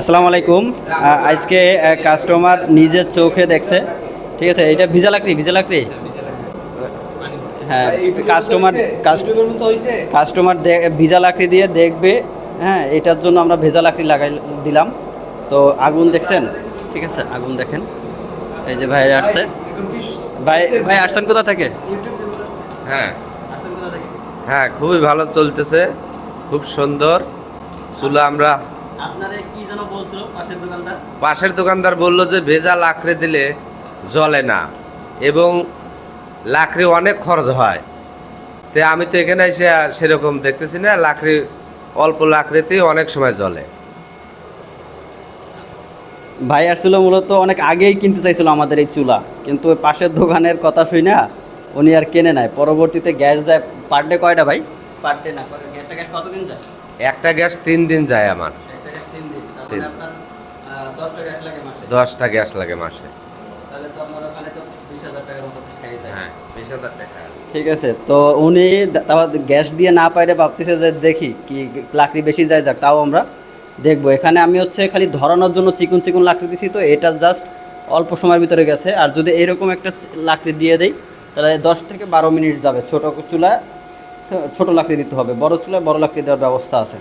আসসালামু আলাইকুম। আজকে কাস্টমার নিজের চোখে দেখছে। ঠিক আছে, এটা ভিজা লাকড়ি ভিজা লাকড়ি? হ্যাঁ কাস্টমার কাস্টমার ভিজা লাকড়ি দিয়ে দেখবে হ্যাঁ এটার জন্য আমরা ভেজা লাকড়ি লাগাই দিলাম। তো আগুন দেখছেন? ঠিক আছে, আগুন দেখেন। এই যে ভাই আসছে। ভাই ভাই আসছেন কোথা থেকে? হ্যাঁ। হ্যাঁ খুবই ভালো চলতেছে। খুব সুন্দর। চুলা আমরা আপনারে কি যেন বলছিল পাশের দোকানদার? পাশের দোকানদার বলল যে ভেজা লাকড়ি দিলে জ্বলে না এবং লাকড়ি অনেক খরচ হয়। তে আমি তো এখানে এসে আর সেরকম দেখতেছি না লাকড়ি অল্প লাকড়িতেই অনেক সময় জ্বলে। ভাই আসছিল মূলত অনেক আগেই কিনতে চাইছিল আমাদের এই চুলা কিন্তু ওই পাশের দোকানের কথা শুই না উনি আর কেনে নাই। পরবর্তীতে গ্যাস যায় পার ডে কয়টা ভাই? পার ডে না গ্যাসটা গ্যাস কতদিন যায়? একটা গ্যাস তিন দিন যায় আমার। তিন। মানে দশটা গ্যাস লাগে মাসে। দশটা গ্যাস লাগে মাসে। তাহলে তো আপনার ওখানে তো বিশ হাজার টাকার মতো খেয়ে যায়। হ্যাঁ ঠিক আছে তো উনি তারপর গ্যাস দিয়ে না পাইলে ভাবতেছে যে দেখি কি লাকড়ি বেশি যায় যাক তাও আমরা দেখব। এখানে আমি হচ্ছে খালি ধরানোর জন্য চিকুন চিকুন লাকড়ি দিছি তো এটা জাস্ট অল্প সময়ের ভিতরে গেছে। আর যদি এরকম একটা লাকড়ি দিয়ে দেই তাহলে দশ থেকে বারো মিনিট যাবে। ছোটো চুলা ছোটো লাকড়ি দিতে হবে বড় চুলায় বড় লাকড়ি দেওয়ার ব্যবস্থা আছে।